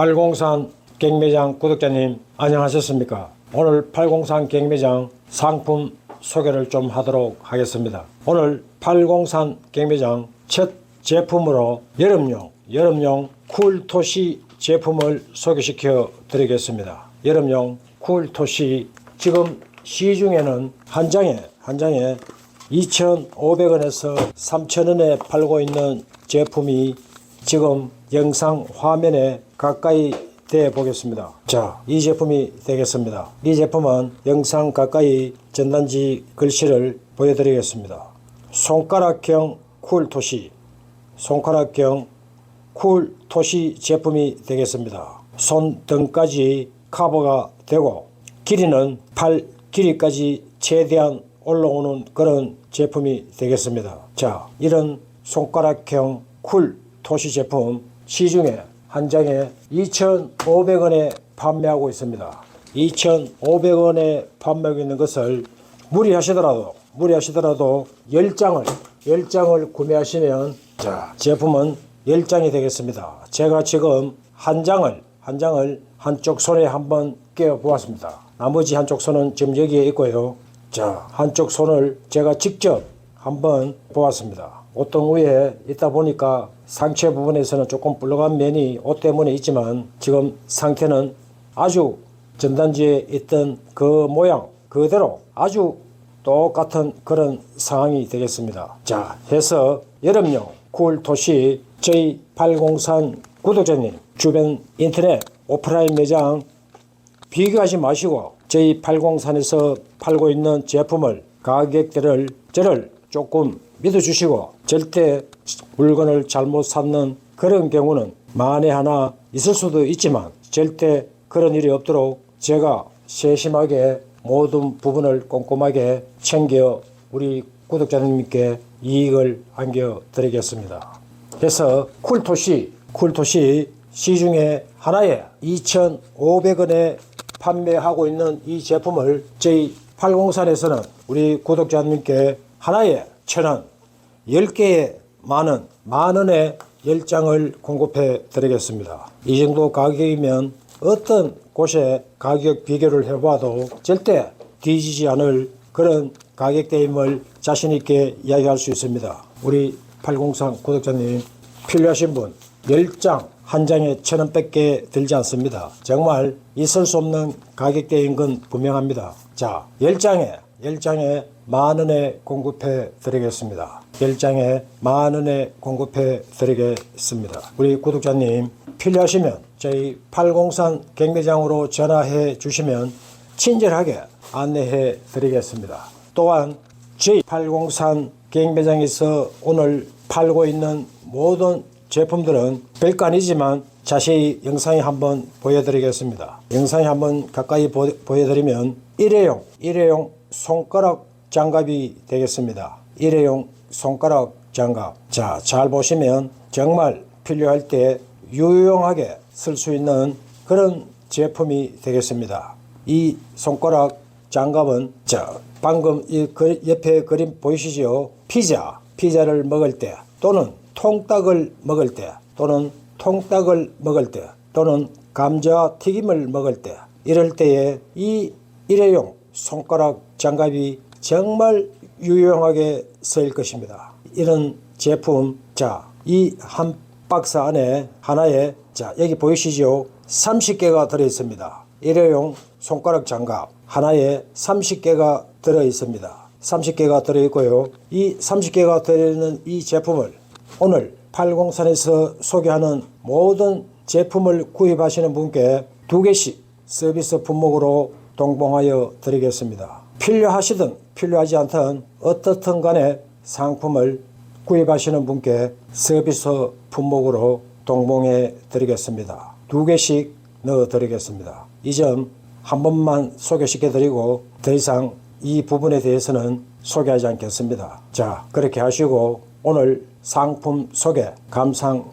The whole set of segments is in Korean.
팔공산 갱매장 구독자님 안녕하셨습니까? 오늘 팔공산 갱매장 상품 소개를 좀 하도록 하겠습니다. 오늘 팔공산 갱매장 첫 제품으로 여름용 여름용 쿨토시 제품을 소개시켜 드리겠습니다. 여름용 쿨토시 지금 시중에는 한 장에 한 장에 2,500원에서 3,000원에 팔고 있는 제품이 지금 영상 화면에 가까이 대 보겠습니다. 자, 이 제품이 되겠습니다. 이 제품은 영상 가까이 전단지 글씨를 보여드리겠습니다. 손가락형 쿨토시, 손가락형 쿨토시 제품이 되겠습니다. 손등까지 커버가 되고 길이는 팔 길이까지 최대한 올라오는 그런 제품이 되겠습니다. 자, 이런 손가락형 쿨 토시 제품 시중에 한 장에 2,500원에 판매하고 있습니다. 2,500원에 판매하고 있는 것을 무리하시더라도 무리하시더라도 10장을 10장을 구매하시면 자, 제품은 10장이 되겠습니다. 제가 지금 한 장을 한 장을 한쪽 손에 한번 끼워 보았습니다. 나머지 한쪽 손은 지금 여기에 있고요. 자, 한쪽 손을 제가 직접 한번 보았습니다. 옷등 위에 있다 보니까 상체 부분에서는 조금 불러간 면이 옷 때문에 있지만 지금 상태는 아주 전단지에 있던 그 모양 그대로 아주 똑같은 그런 상황이 되겠습니다. 자, 해서 여름용 쿨 도시 저희 803 구독자님 주변 인터넷 오프라인 매장 비교하지 마시고 저희 803에서 팔고 있는 제품을 가격대를 저를 조금 믿어주시고 절대 물건을 잘못 샀는 그런 경우는 만에 하나 있을 수도 있지만 절대 그런 일이 없도록 제가 세심하게 모든 부분을 꼼꼼하게 챙겨 우리 구독자님께 이익을 안겨드리겠습니다. 그래서 쿨토시, 쿨토시 시중에 하나에 2,500원에 판매하고 있는 이 제품을 저희 803에서는 우리 구독자님께 하나에 천원, 10개에 만원, 만원에 10장을 공급해 드리겠습니다. 이 정도 가격이면 어떤 곳에 가격 비교를 해봐도 절대 뒤지지 않을 그런 가격대임을 자신있게 이야기할 수 있습니다. 우리 803 구독자님 필요하신 분 10장 한 장에 천 원밖에 들지 않습니다. 정말 있을 수 없는 가격대인 건 분명합니다. 자, 10장에 10장에 만 원에 공급해 드리겠습니다. 10장에 만 원에 공급해 드리겠습니다. 우리 구독자님 필요하시면 저희 803 경매장으로 전화해 주시면 친절하게 안내해 드리겠습니다. 또한 저희 803 경매장에서 오늘 팔고 있는 모든 제품들은 별거 아니지만 자세히 영상에 한번 보여드리겠습니다. 영상에 한번 가까이 보, 보여드리면 일회용, 일회용 손가락 장갑이 되겠습니다. 일회용 손가락 장갑. 자, 잘 보시면 정말 필요할 때 유용하게 쓸 수 있는 그런 제품이 되겠습니다. 이 손가락 장갑은 자, 방금 이 그 옆에 그림 보이시죠? 피자, 피자를 먹을 때 또는 통닭을 먹을 때 또는 통닭을 먹을 때 또는 감자 튀김을 먹을 때 이럴 때에 이 일회용 손가락 장갑이 정말 유용하게 쓰일 것입니다. 이런 제품 자 이 한 박스 안에 하나에 자 여기 보이시죠? 30개가 들어 있습니다. 일회용 손가락 장갑 하나에 30개가 들어 있습니다. 30개가 들어 있고요. 이 30개가 들어 있는 이 제품을 오늘 803에서 소개하는 모든 제품을 구입하시는 분께 두 개씩 서비스 품목으로 동봉하여 드리겠습니다. 필요하시든 필요하지 않든 어떻든 간에 상품을 구입하시는 분께 서비스 품목으로 동봉해 드리겠습니다. 두 개씩 넣어 드리겠습니다. 이 점 한 번만 소개시켜 드리고 더 이상 이 부분에 대해서는 소개하지 않겠습니다. 자, 그렇게 하시고 오늘 상품 소개 감상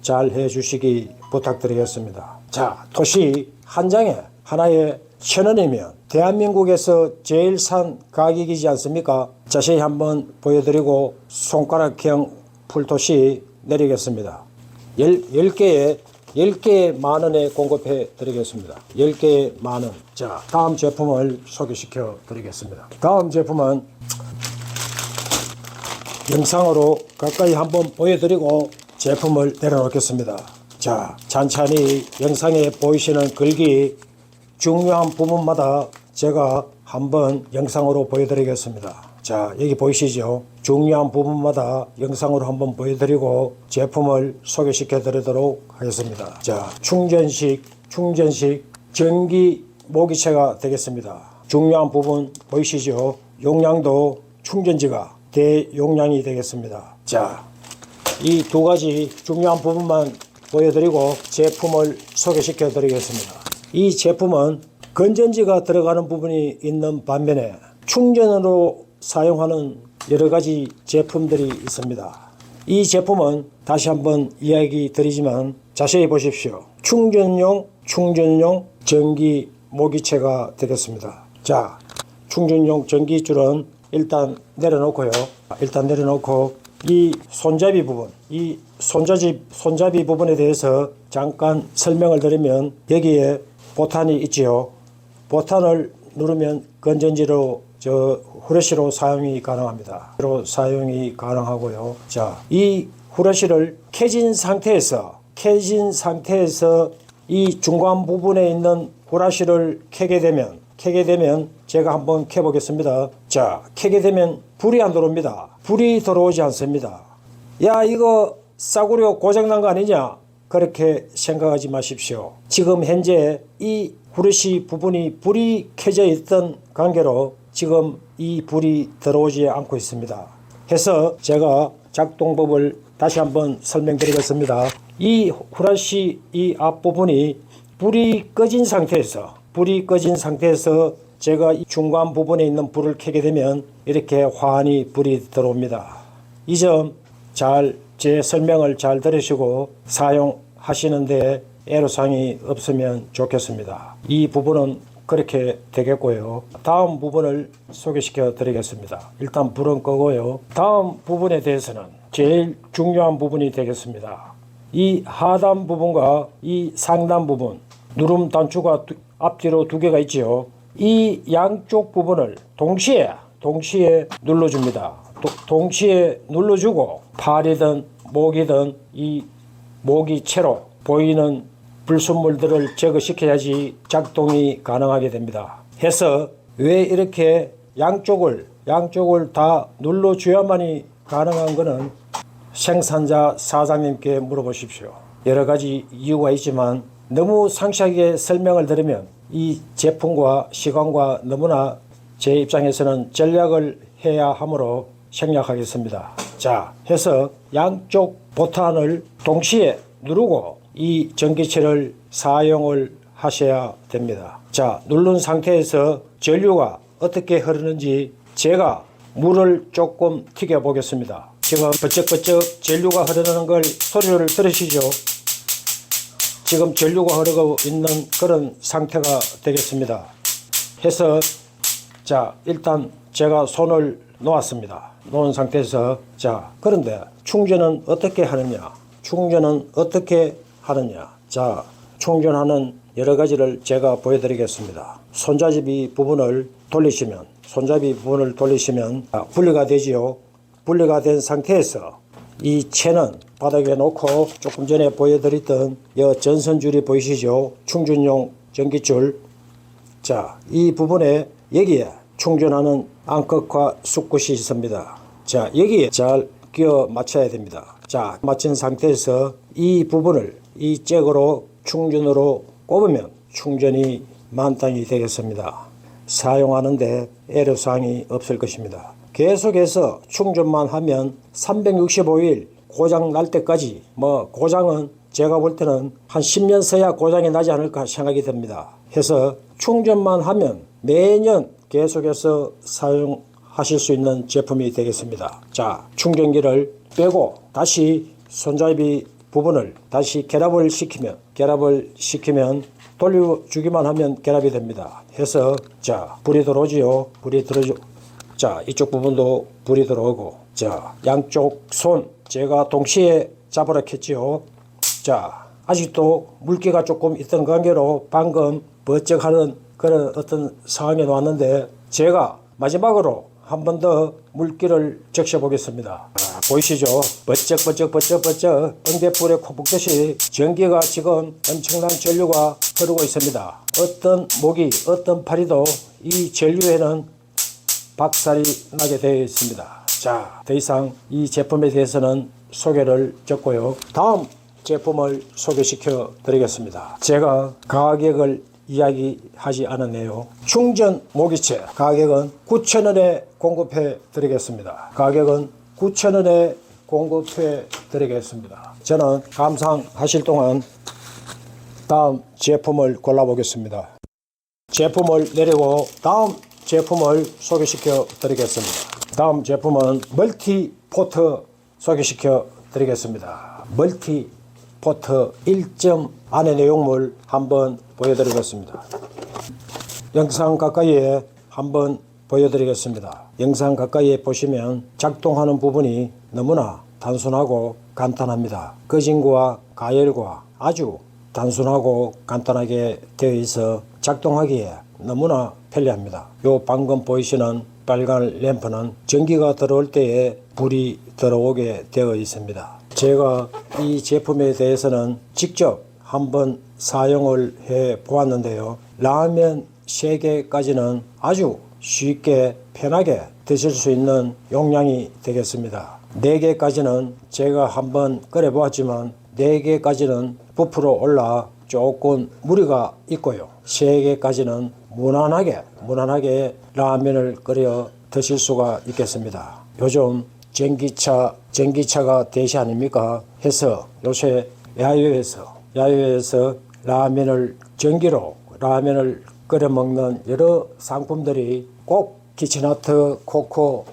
잘 해주시기 부탁드리겠습니다. 자, 도시 한 장에 하나에 천 원이면 대한민국에서 제일 싼 가격이지 않습니까? 자세히 한번 보여드리고 손가락형 풀토시 내리겠습니다. 10, 10개에 10개 만 원에 공급해 드리겠습니다. 10개 만 원. 자, 다음 제품을 소개시켜 드리겠습니다. 다음 제품은 영상으로 가까이 한번 보여드리고 제품을 내려놓겠습니다. 자, 찬찬히 영상에 보이시는 글귀 중요한 부분마다 제가 한번 영상으로 보여드리겠습니다. 자, 여기 보이시죠? 중요한 부분마다 영상으로 한번 보여드리고 제품을 소개시켜 드리도록 하겠습니다. 자, 충전식, 충전식 전기 모기채가 되겠습니다. 중요한 부분 보이시죠? 용량도 충전지가 대용량이 되겠습니다. 자, 이 두 가지 중요한 부분만 보여드리고 제품을 소개시켜 드리겠습니다. 이 제품은 건전지가 들어가는 부분이 있는 반면에 충전으로 사용하는 여러 가지 제품들이 있습니다. 이 제품은 다시 한번 이야기 드리지만 자세히 보십시오. 충전용, 충전용 전기 모기채가 되겠습니다. 자, 충전용 전기줄은 일단 내려놓고요. 일단 내려놓고 이 손잡이 부분, 이 손잡이 손잡이 부분에 대해서 잠깐 설명을 드리면 여기에 보탄이 있지요. 보탄을 누르면 건전지로 저 후레쉬로 사용이 가능합니다. 로 사용이 가능하고요. 자, 이 후레쉬를 켜진 상태에서 켜진 상태에서 이 중간 부분에 있는 후라시를 켜게 되면 켜게 되면 제가 한번 켜 보겠습니다. 자, 켜게 되면 불이 안 들어옵니다. 불이 들어오지 않습니다. 야, 이거 싸구려 고장 난 거 아니냐? 그렇게 생각하지 마십시오. 지금 현재 이 후레쉬 부분이 불이 켜져 있던 관계로 지금 이 불이 들어오지 않고 있습니다. 해서 제가 작동법을 다시 한번 설명드리겠습니다. 이 후라시 이 앞부분이 불이 꺼진 상태에서 불이 꺼진 상태에서 제가 이 중간 부분에 있는 불을 켜게 되면 이렇게 환히 불이 들어옵니다. 이 점 잘 제 설명을 잘 들으시고 사용 하시는데 애로사항이 없으면 좋겠습니다. 이 부분은 그렇게 되겠고요. 다음 부분을 소개시켜 드리겠습니다. 일단 불은 끄고요. 다음 부분에 대해서는 제일 중요한 부분이 되겠습니다. 이 하단 부분과 이 상단 부분 누름 단추가 두- 앞뒤로 두 개가 있지요. 이 양쪽 부분을 동시에 동시에 눌러줍니다. 도- 동시에 눌러주고 팔이든 목이든 이 모기 채로 보이는 불순물들을 제거시켜야지 작동이 가능하게 됩니다. 해서 왜 이렇게 양쪽을 양쪽을 다 눌러줘야만이 가능한 것은 생산자 사장님께 물어보십시오. 여러 가지 이유가 있지만 너무 상세하게 설명을 드리면 이 제품과 시간과 너무나 제 입장에서는 전략을 해야 하므로 생략하겠습니다. 자, 해서 양쪽 보탄을 동시에 누르고 이 전기체를 사용을 하셔야 됩니다. 자, 누른 상태에서 전류가 어떻게 흐르는지 제가 물을 조금 튀겨 보겠습니다. 지금 버쩍버쩍 전류가 흐르는 걸 소리를 들으시죠? 지금 전류가 흐르고 있는 그런 상태가 되겠습니다. 해서 자 일단 제가 손을 놓았습니다. 놓은 상태에서 자 그런데 충전은 어떻게 하느냐? 충전은 어떻게 하느냐? 자 충전하는 여러 가지를 제가 보여드리겠습니다. 손잡이 부분을 돌리시면 손잡이 부분을 돌리시면 아, 분리가 되지요. 분리가 된 상태에서 이 채는 바닥에 놓고 조금 전에 보여드렸던 이 전선줄이 보이시죠? 충전용 전기줄 자, 이 부분에 여기에 충전하는 암컷과 수컷이 있습니다. 자, 여기에 잘 끼워 맞춰야 됩니다. 자, 맞춘 상태에서 이 부분을 이 잭으로 충전으로 꼽으면 충전이 만땅이 되겠습니다. 사용하는데 애로사항이 없을 것입니다. 계속해서 충전만 하면 365일 고장 날 때까지 뭐 고장은 제가 볼 때는 한 10년 써야 고장이 나지 않을까 생각이 듭니다. 해서 충전만 하면 매년 계속해서 사용하실 수 있는 제품이 되겠습니다. 자, 충전기를 빼고 다시 손잡이 부분을 다시 결합을 시키면 결합을 시키면 돌려주기만 하면 결합이 됩니다. 해서 자, 불이 들어오지요. 불이 들어오죠. 자, 이쪽 부분도 불이 들어오고, 자, 양쪽 손 제가 동시에 잡으라 했지요. 자, 아직도 물기가 조금 있던 관계로 방금 번쩍하는 그런 어떤 상황에 놓았는데 제가 마지막으로 한 번 더 물기를 적셔 보겠습니다. 아, 보이시죠? 번쩍 번쩍 번쩍 번쩍 응대불에 코 붓듯이 전기가 지금 엄청난 전류가 흐르고 있습니다. 어떤 목이 어떤 파리도 이 전류에는 박살이 나게 되어 있습니다. 자, 더 이상 이 제품에 대해서는 소개를 적고요. 다음 제품을 소개시켜 드리겠습니다. 제가 가격을 이야기하지 않았네요. 충전 모기채 가격은 9,000원에 공급해 드리겠습니다. 가격은 9,000원에 공급해 드리겠습니다. 저는 감상하실 동안 다음 제품을 골라보겠습니다. 제품을 내리고 다음 제품을 소개시켜 드리겠습니다. 다음 제품은 멀티 포트 소개시켜 드리겠습니다. 멀티 포트 1점 안의 내용물 한번 보여드리겠습니다. 영상 가까이에 한번 보여드리겠습니다. 영상 가까이에 보시면 작동하는 부분이 너무나 단순하고 간단합니다. 거진과 가열과 아주 단순하고 간단하게 되어 있어 작동하기에 너무나 편리합니다. 요 방금 보이시는 빨간 램프는 전기가 들어올 때에 불이 들어오게 되어 있습니다. 제가 이 제품에 대해서는 직접 한번 사용을 해 보았는데요. 라면 3개까지는 아주 쉽게 편하게 드실 수 있는 용량이 되겠습니다. 4개까지는 제가 한번 끓여 보았지만 4개까지는 부풀어 올라 조금 무리가 있고요. 3개까지는 무난하게 무난하게 라면을 끓여 드실 수가 있겠습니다. 요즘 전기차 전기차가 대시 아닙니까? 해서 요새 야외에서 야외에서 라면을 전기로 라면을 끓여 먹는 여러 상품들이 꼭 키친하트 코코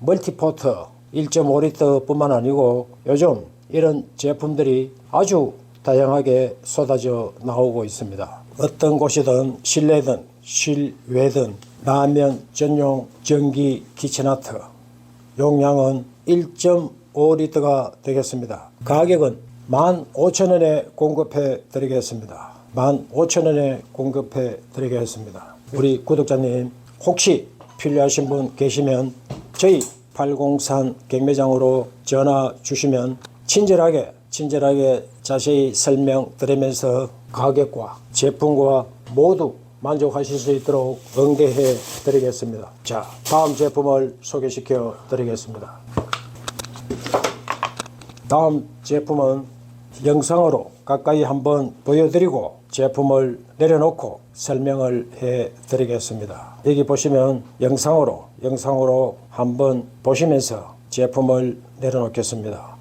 멀티포트 1.5리터 뿐만 아니고 요즘 이런 제품들이 아주 다양하게 쏟아져 나오고 있습니다. 어떤 곳이든 실내든 실외든 라면 전용 전기 키친하트 용량은 1.5리터가 되겠습니다. 가격은 15,000원에 공급해 드리겠습니다. 15,000원에 공급해 드리겠습니다. 우리 구독자님 혹시 필요하신 분 계시면 저희 803 경매장으로 전화 주시면 친절하게 친절하게 자세히 설명드리면서 가격과 제품과 모두 만족하실 수 있도록 응대해 드리겠습니다. 자, 다음 제품을 소개시켜 드리겠습니다. 다음 제품은 영상으로 가까이 한번 보여드리고 제품을 내려놓고 설명을 해 드리겠습니다. 여기 보시면 영상으로 영상으로 한번 보시면서 제품을 내려놓겠습니다.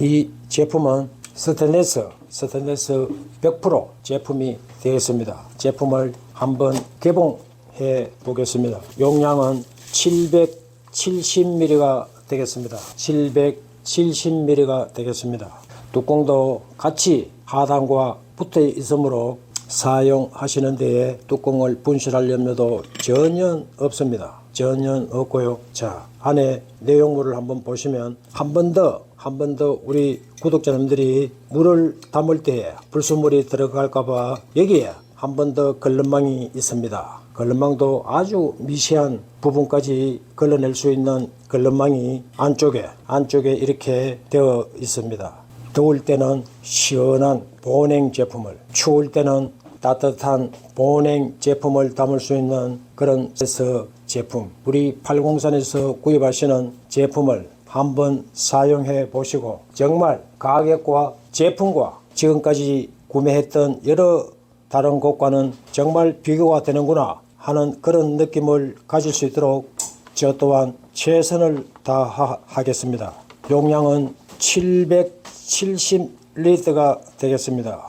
이 제품은 스테인레스 스테인레스 100% 제품이 되겠습니다. 제품을 한번 개봉해 보겠습니다. 용량은 770ml가 되겠습니다. 770ml가 되겠습니다. 뚜껑도 같이 하단과 붙어 있으므로 사용하시는 데에 뚜껑을 분실할 염려도 전혀 없습니다. 전혀 없고요. 자, 안에 내용물을 한번 보시면 한 번 더, 한 번 더 우리 구독자님들이 물을 담을 때에 불순물이 들어갈까봐 여기에 한 번 더 걸름망이 있습니다. 걸름망도 아주 미세한 부분까지 걸러낼 수 있는 걸름망이 안쪽에, 안쪽에 이렇게 되어 있습니다. 더울 때는 시원한 보냉 제품을, 추울 때는 따뜻한 보냉 제품을 담을 수 있는 그런 에서 제품. 우리 팔공산에서 구입하시는 제품을 한번 사용해 보시고 정말 가격과 제품과 지금까지 구매했던 여러 다른 곳과는 정말 비교가 되는구나 하는 그런 느낌을 가질 수 있도록 저 또한 최선을 다하겠습니다. 용량은 770리터가 되겠습니다.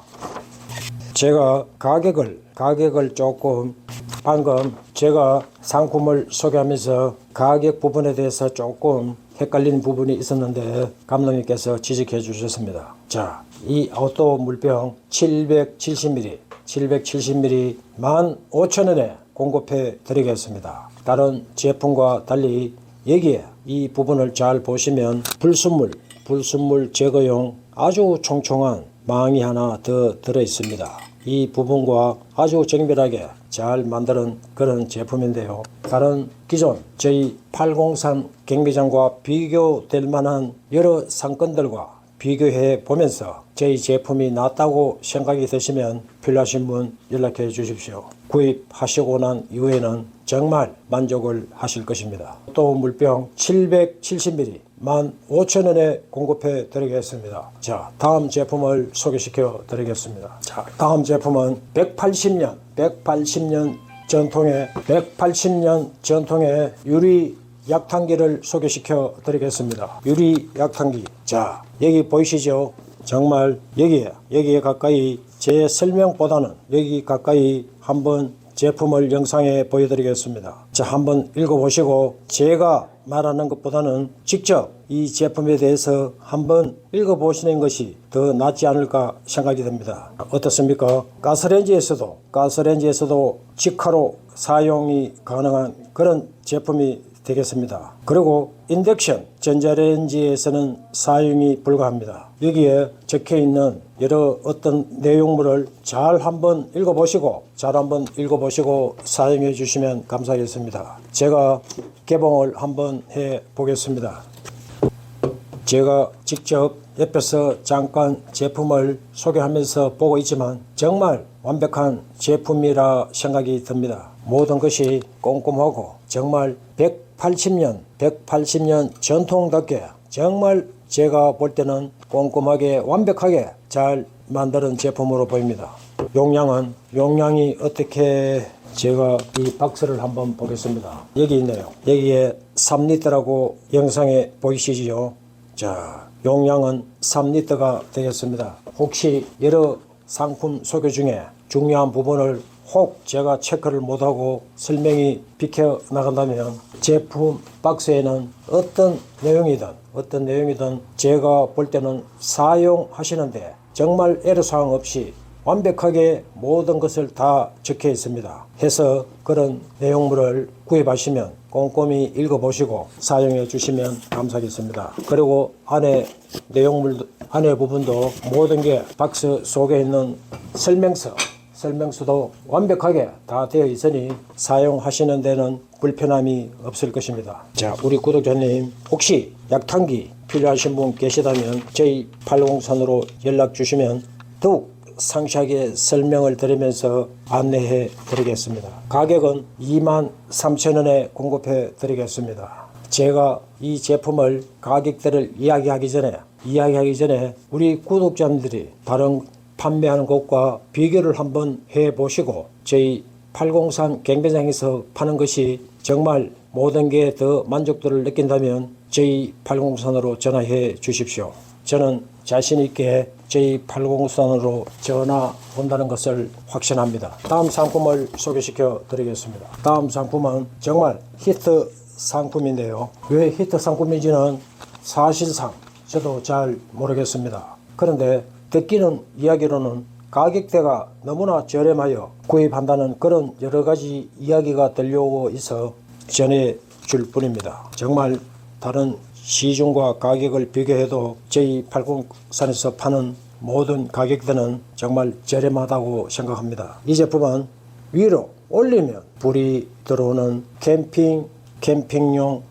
제가 가격을 가격을 조금 방금 제가 상품을 소개하면서 가격 부분에 대해서 조금 헷갈리는 부분이 있었는데 감독님께서 지적해 주셨습니다. 자, 이 아웃도어 물병 770ml, 770ml 15,000원에 공급해 드리겠습니다. 다른 제품과 달리 여기에 이 부분을 잘 보시면 불순물, 불순물 제거용 아주 총총한 망이 하나 더 들어 있습니다. 이 부분과 아주 정밀하게 잘 만드는 그런 제품인데요. 다른 기존 저희 803 경매장과 비교될 만한 여러 상권들과 비교해 보면서 저희 제품이 낫다고 생각이 드시면 필요하신 분 연락해 주십시오. 구입하시고 난 이후에는 정말 만족을 하실 것입니다. 또 물병 770ml 15,000원에 공급해 드리겠습니다. 자, 다음 제품을 소개시켜 드리겠습니다. 자, 다음 제품은 180년, 180년 전통의 180년 전통의 유리 약탕기를 소개시켜 드리겠습니다. 유리 약탕기. 자, 여기 보이시죠? 정말 여기에, 여기에 가까이 제 설명보다는 여기 가까이 한번 제품을 영상에 보여드리겠습니다. 자, 한번 읽어보시고 제가 말하는 것보다는 직접 이 제품에 대해서 한번 읽어보시는 것이 더 낫지 않을까 생각이 듭니다. 어떻습니까? 가스레인지에서도, 가스레인지에서도 직화로 사용이 가능한 그런 제품이 되겠습니다. 그리고 인덕션 전자레인지에서는 사용이 불가합니다. 여기에 적혀 있는 여러 어떤 내용물을 잘 한번 읽어보시고 잘 한번 읽어보시고 사용해 주시면 감사하겠습니다. 제가 개봉을 한번 해 보겠습니다. 제가 직접 옆에서 잠깐 제품을 소개하면서 보고 있지만 정말 완벽한 제품이라 생각이 듭니다. 모든 것이 꼼꼼하고 정말 180년, 180년 전통답게 정말 제가 볼 때는 꼼꼼하게 완벽하게 잘 만드는 제품으로 보입니다. 용량은 용량이 어떻게 제가 이 박스를 한번 보겠습니다. 여기 있네요. 여기에 3리터라고 영상에 보이시지요? 자, 용량은 3리터가 되겠습니다. 혹시 여러 상품 소개 중에 중요한 부분을 혹 제가 체크를 못하고 설명이 비켜 나간다면 제품 박스에는 어떤 내용이든 어떤 내용이든 제가 볼 때는 사용하시는데 정말 애로사항 없이 완벽하게 모든 것을 다 적혀 있습니다. 해서 그런 내용물을 구입하시면 꼼꼼히 읽어보시고 사용해 주시면 감사하겠습니다. 그리고 안에 내용물, 안에 부분도 모든 게 박스 속에 있는 설명서, 설명서도 완벽하게 다 되어 있으니 사용하시는 데는 불편함이 없을 것입니다. 자, 우리 구독자님 혹시 약탕기 필요하신 분 계시다면 저희 803으로 연락 주시면 더욱 상세하게 설명을 드리면서 안내해 드리겠습니다. 가격은 2만 3천 원에 공급해 드리겠습니다. 제가 이 제품을 가격대를 이야기하기 전에 이야기하기 전에 우리 구독자님들이 다른 판매하는 곳과 비교를 한번 해 보시고 저희 803 경매장에서 파는 것이 정말 모든 게 더 만족도를 느낀다면 저희 803으로 전화해 주십시오. 저는 자신 있게 저희 803으로 전화 온다는 것을 확신합니다. 다음 상품을 소개시켜 드리겠습니다. 다음 상품은 정말 히트 상품인데요. 왜 히트 상품인지는 사실상 저도 잘 모르겠습니다. 그런데 듣기는 이야기로는 가격대가 너무나 저렴하여 구입한다는 그런 여러 가지 이야기가 들려오고 있어 전해 줄 뿐입니다. 정말 다른 시중과 가격을 비교해도 저희 팔공산에서 파는 모든 가격대는 정말 저렴하다고 생각합니다. 이 제품은 위로 올리면 불이 들어오는 캠핑 캠핑용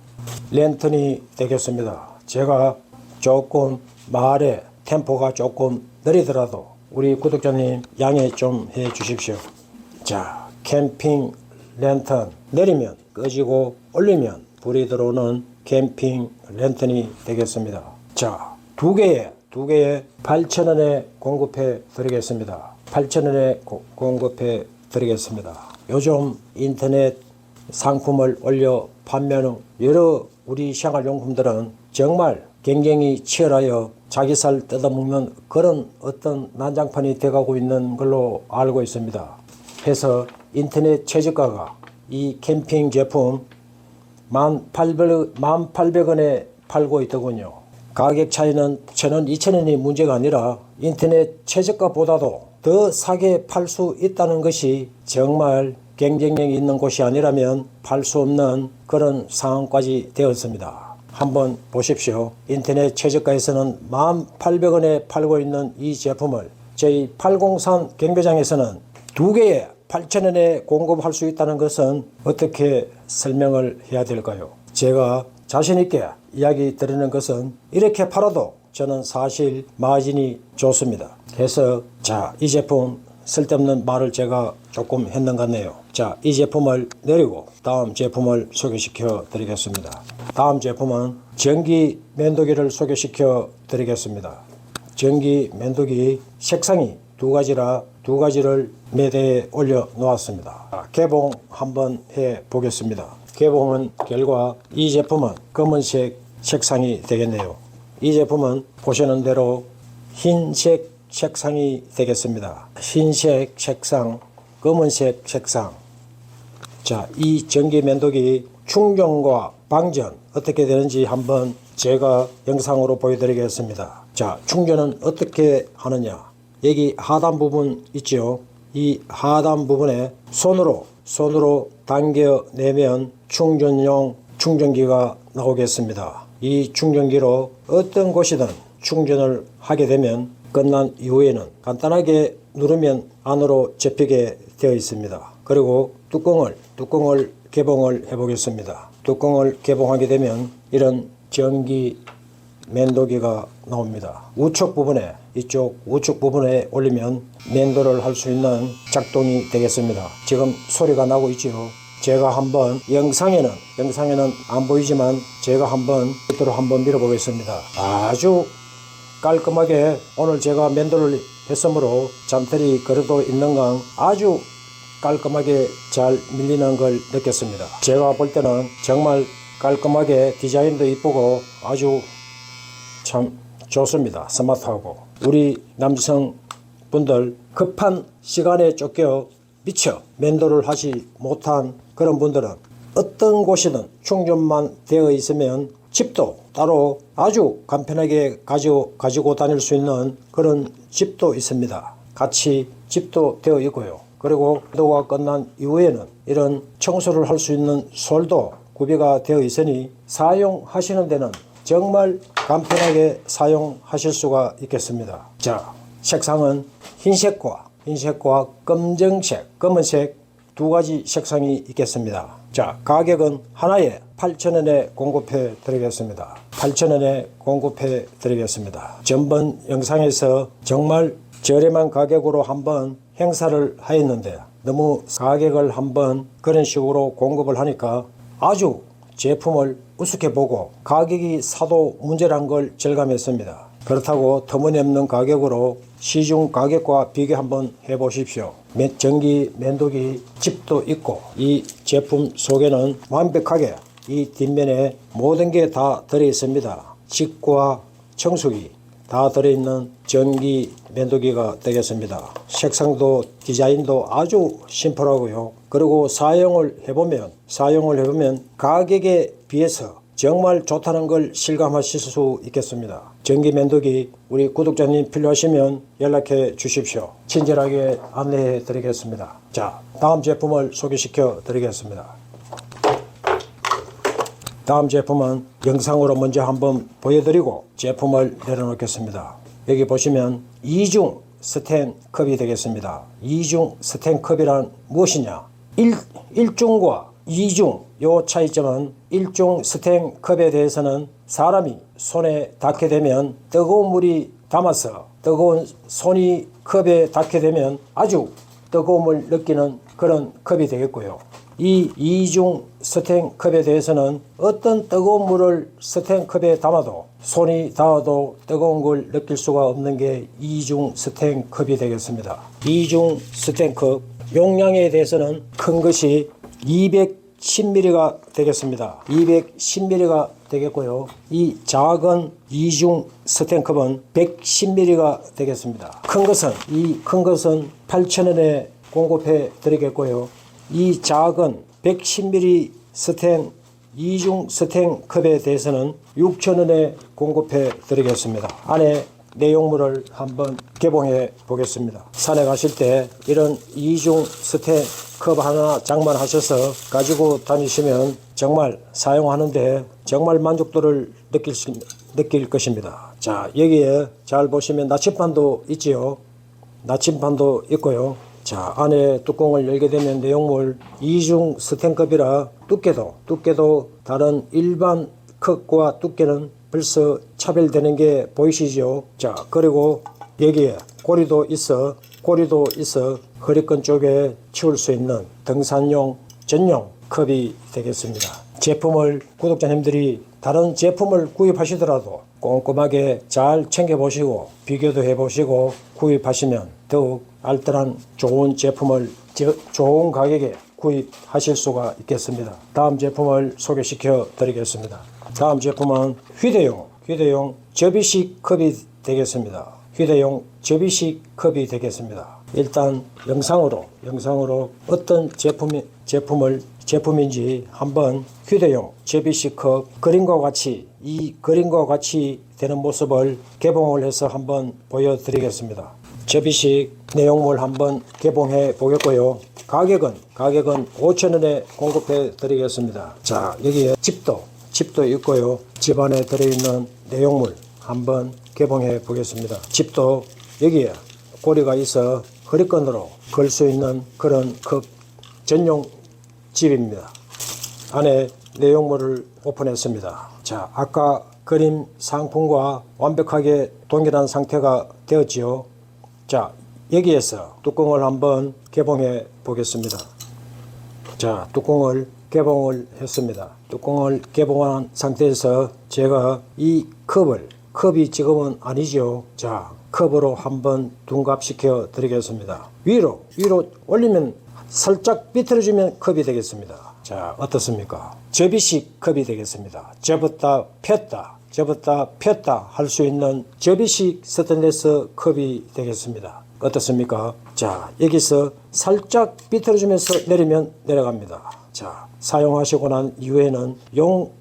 랜턴이 되겠습니다. 제가 조금 말에 템포가 조금 느리더라도 우리 구독자님 양해 좀 해 주십시오. 자, 캠핑 랜턴 내리면 꺼지고 올리면 불이 들어오는 캠핑 랜턴이 되겠습니다. 자, 두 개에 두 개에 8,000원에 공급해 드리겠습니다. 8,000원에 공급해 드리겠습니다. 요즘 인터넷 상품을 올려 판매하는 여러 우리 생활용품들은 정말 경쟁이 치열하여 자기 살 뜯어먹는 그런 어떤 난장판이 돼가고 있는 걸로 알고 있습니다. 해서 인터넷 최저가가 이 캠핑 제품 1,800, 1,800원에 팔고 있더군요. 가격 차이는 1,000원, 2,000원이 문제가 아니라 인터넷 최저가보다도 더 싸게 팔 수 있다는 것이 정말 경쟁력이 있는 곳이 아니라면 팔 수 없는 그런 상황까지 되었습니다. 한번 보십시오. 인터넷 최저가에서는 1,800원에 팔고 있는 이 제품을 저희 803 경매장에서는 두 개에 8,000원에 공급할 수 있다는 것은 어떻게 설명을 해야 될까요? 제가 자신 있게 이야기 드리는 것은 이렇게 팔아도 저는 사실 마진이 좋습니다. 그래서 자, 이 제품 쓸데없는 말을 제가 조금 했는 것 같네요. 자, 이 제품을 내리고 다음 제품을 소개시켜 드리겠습니다. 다음 제품은 전기 면도기를 소개시켜 드리겠습니다. 전기 면도기 색상이 두 가지라 두 가지를 매대에 올려 놓았습니다. 아, 개봉 한번 해 보겠습니다. 개봉은 결과 이 제품은 검은색 색상이 되겠네요. 이 제품은 보시는 대로 흰색 색상이 되겠습니다. 흰색 색상, 검은색 색상. 자, 이 전기 면도기 충전과 방전 어떻게 되는지 한번 제가 영상으로 보여드리겠습니다. 자, 충전은 어떻게 하느냐? 여기 하단 부분 있죠? 이 하단 부분에 손으로 손으로 당겨내면 충전용 충전기가 나오겠습니다. 이 충전기로 어떤 곳이든 충전을 하게 되면 끝난 이후에는 간단하게 누르면 안으로 접히게 되어 있습니다. 그리고 뚜껑을 뚜껑을 개봉을 해 보겠습니다. 뚜껑을 개봉하게 되면 이런 전기 면도기가 나옵니다. 우측 부분에 이쪽 우측 부분에 올리면 면도를 할 수 있는 작동이 되겠습니다. 지금 소리가 나고 있지요. 제가 한번 영상에는 영상에는 안 보이지만 제가 한번 밑으로 한번 밀어 보겠습니다. 아주 깔끔하게 오늘 제가 면도를 했으므로 잔털이 그래도 있는 건 아주 깔끔하게 잘 밀리는 걸 느꼈습니다. 제가 볼 때는 정말 깔끔하게 디자인도 이쁘고 아주 참 좋습니다. 스마트하고 우리 남성 분들 급한 시간에 쫓겨 미쳐 면도를 하지 못한 그런 분들은 어떤 곳이든 충전만 되어 있으면 집도 따로 아주 간편하게 가지고, 가지고 다닐 수 있는 그런 집도 있습니다. 같이 집도 되어 있고요. 그리고 면도가 끝난 이후에는 이런 청소를 할 수 있는 솔도 구비가 되어 있으니 사용하시는 데는 정말 간편하게 사용하실 수가 있겠습니다. 자, 색상은 흰색과 흰색과 검정색, 검은색 두 가지 색상이 있겠습니다. 자, 가격은 하나에 8,000원에 공급해 드리겠습니다. 8,000원에 공급해 드리겠습니다. 전번 영상에서 정말 저렴한 가격으로 한번 행사를 하였는데 너무 가격을 한번 그런 식으로 공급을 하니까 아주 제품을 우습게 보고 가격이 사도 문제란 걸 절감했습니다. 그렇다고 터무니없는 가격으로 시중 가격과 비교 한번 해보십시오. 면- 전기 면도기 집도 있고 이 제품 속에는 완벽하게 이 뒷면에 모든 게 다 들어 있습니다. 직과 청소기 다 들어있는 전기 면도기가 되겠습니다. 색상도 디자인도 아주 심플하고요. 그리고 사용을 해보면 사용을 해보면 가격에 비해서 정말 좋다는 걸 실감하실 수 있겠습니다. 전기 면도기 우리 구독자님 필요하시면 연락해 주십시오. 친절하게 안내해 드리겠습니다. 자, 다음 제품을 소개시켜 드리겠습니다. 다음 제품은 영상으로 먼저 한번 보여드리고 제품을 내려놓겠습니다. 여기 보시면 이중 스텐 컵이 되겠습니다. 이중 스텐 컵이란 무엇이냐? 일, 일중과 이중 요 차이점은 일중 스텐 컵에 대해서는 사람이 손에 닿게 되면 뜨거운 물이 담아서 뜨거운 손이 컵에 닿게 되면 아주 뜨거움을 느끼는 그런 컵이 되겠고요. 이 이중 스텐컵에 대해서는 어떤 뜨거운 물을 스텐컵에 담아도 손이 닿아도 뜨거운 걸 느낄 수가 없는 게 이중 스텐컵이 되겠습니다. 이중 스텐컵 용량에 대해서는 큰 것이 210ml가 되겠습니다. 210ml가 되겠고요. 이 작은 이중 스텐컵은 110ml가 되겠습니다. 큰 것은 이 큰 것은 8,000원에 공급해 드리겠고요. 이 작은 110ml 스텐 이중 스텐 컵에 대해서는 6,000원에 공급해 드리겠습니다. 안에 내용물을 한번 개봉해 보겠습니다. 산에 가실 때 이런 이중 스텐 컵 하나 장만하셔서 가지고 다니시면 정말 사용하는데 정말 만족도를 느낄 수, 느낄 것입니다. 자, 여기에 잘 보시면 나침반도 있지요. 나침반도 있고요. 자, 안에 뚜껑을 열게 되면 내용물 이중 스텐컵이라 두께도 두께도 다른 일반 컵과 두께는 벌써 차별되는 게 보이시죠? 자, 그리고 여기에 고리도 있어 고리도 있어 허리끈 쪽에 치울 수 있는 등산용 전용 컵이 되겠습니다. 제품을 구독자님들이 다른 제품을 구입하시더라도 꼼꼼하게 잘 챙겨보시고 비교도 해보시고 구입하시면 더욱 알뜰한 좋은 제품을 저- 좋은 가격에 구입하실 수가 있겠습니다. 다음 제품을 소개시켜 드리겠습니다. 다음 제품은 휴대용, 휴대용 접이식 컵이 되겠습니다. 휴대용 접이식 컵이 되겠습니다. 일단 영상으로 영상으로 어떤 제품이 제품을 제품인지 한번 휴대용 접이식 컵 그림과 같이 이 그림과 같이 되는 모습을 개봉을 해서 한번 보여드리겠습니다. 접이식 내용물 한번 개봉해 보겠고요. 가격은 가격은 5,000원에 공급해 드리겠습니다. 자 여기에 집도 집도 있고요. 집 안에 들어있는 내용물 한번 개봉해 보겠습니다. 집도 여기에 고리가 있어 허리끈으로 걸 수 있는 그런 컵 전용 집입니다. 안에 내용물을 오픈했습니다. 자, 아까 그림 상품과 완벽하게 동일한 상태가 되었지요. 자, 여기에서 뚜껑을 한번 개봉해 보겠습니다. 자, 뚜껑을 개봉을 했습니다. 뚜껑을 개봉한 상태에서 제가 이 컵을 컵이 지금은 아니죠. 자, 컵으로 한번 둔갑시켜 드리겠습니다. 위로 위로 올리면 살짝 비틀어주면 컵이 되겠습니다. 자, 어떻습니까? 접이식 컵이 되겠습니다. 접었다 폈다 접었다 폈다 할 수 있는 접이식 스테인리스 컵이 되겠습니다. 어떻습니까? 자, 여기서 살짝 비틀어주면서 내리면 내려갑니다. 자, 사용하시고 난 이후에는 용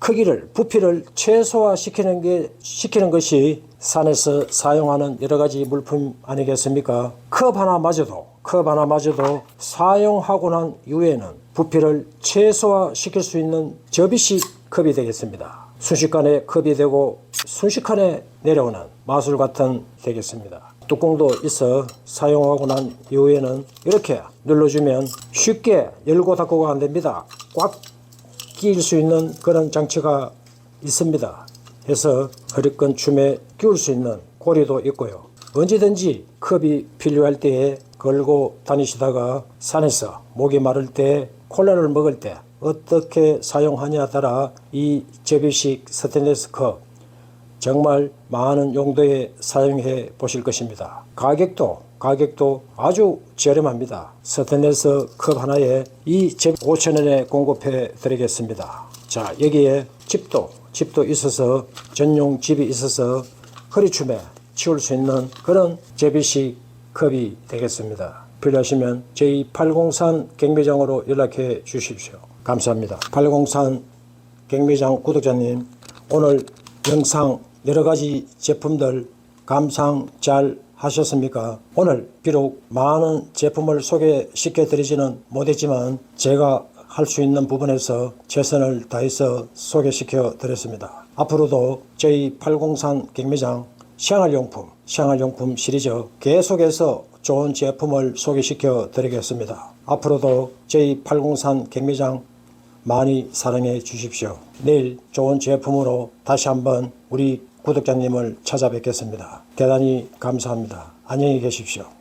크기를 부피를 최소화시키는 게 시키는 것이 산에서 사용하는 여러 가지 물품 아니겠습니까? 컵 하나마저도 컵 하나마저도 사용하고 난 이후에는 부피를 최소화시킬 수 있는 접이식 컵이 되겠습니다. 순식간에 컵이 되고 순식간에 내려오는 마술 같은 되겠습니다. 뚜껑도 있어 사용하고 난 이후에는 이렇게 눌러주면 쉽게 열고 닫고가 안 됩니다. 꽉 끼일 수 있는 그런 장치가 있습니다. 해서 허리끈 춤에 끼울 수 있는 고리도 있고요. 언제든지 컵이 필요할 때에 걸고 다니시다가 산에서 목이 마를 때 콜라를 먹을 때 어떻게 사용하냐에 따라 이 접이식 스테인리스 컵 정말 많은 용도에 사용해 보실 것입니다. 가격도 가격도 아주 저렴합니다. 스테인리스 컵 하나에 이 접 5천원에 공급해 드리겠습니다. 자 여기에 집도 집도 있어서 전용 집이 있어서 허리춤에 치울 수 있는 그런 접이식 컵이 되겠습니다. 필요하시면 저희 803 경매장으로 연락해 주십시오. 감사합니다. 803 경매장 구독자님 오늘 영상 여러 가지 제품들 감상 잘 하셨습니까? 오늘 비록 많은 제품을 소개시켜 드리지는 못했지만 제가 할 수 있는 부분에서 최선을 다해서 소개시켜 드렸습니다. 앞으로도 저희 803 경매장 생활용품, 생활용품 시리즈 계속해서 좋은 제품을 소개시켜 드리겠습니다. 앞으로도 저희 803 경매장 많이 사랑해 주십시오. 내일 좋은 제품으로 다시 한번 우리 구독자님을 찾아뵙겠습니다. 대단히 감사합니다. 안녕히 계십시오.